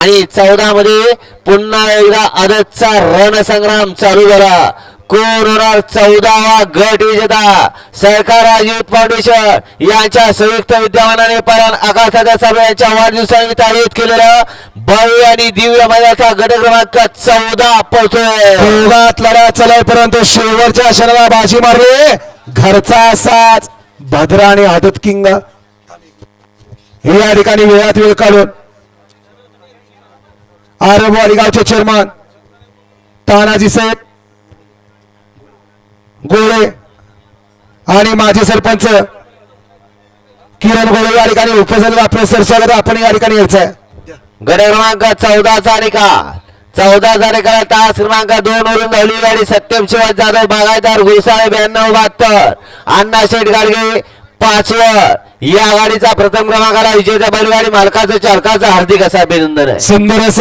आणि चौदा मध्ये पुन्हा एकदा आदतचा रणसंग्राम चालू झाला कोण होणार चौदावा गट विजेता सरकार राजयूथ फाउंडेशन यांच्या संयुक्त विद्यमानाने परान आकाशाच्या चालू यांच्या वाढदिवसानिमित्त आयोजित केलेलं भव्य आणि दिव्य मैदानाचा गट क्रमांक चौदा पोहोचतोय. लढा चलाय परंतु शेवटच्या क्षणाला बाजी मारली. घरचा साच भद्रा आणि आदत किंग. या ठिकाणी वेळात वेळ काढून आरबवाडी गावचे चेअरमन तानाजी साहेब गोळे आणि माजी सरपंच किरण गोळे या ठिकाणी उपस्थित आपलं सर स्वागत. आपण या ठिकाणी यायचं आहे गट क्रमांक चौदाचा निकाल. चौदाचा निकाल तास क्रमांक दोन वरून धावली गाडी सत्यम शिवाय जाधव बागायदार गुरसाळे ब्याण्णव बहात्तर. अण्णा शेठ गाडगे पाचवर या गाडीचा प्रथम क्रमांकाला विजेत्या बैलगाडी मालकाचं चालकाचं हार्दिक असं अभिनंदन आहे. सुंदर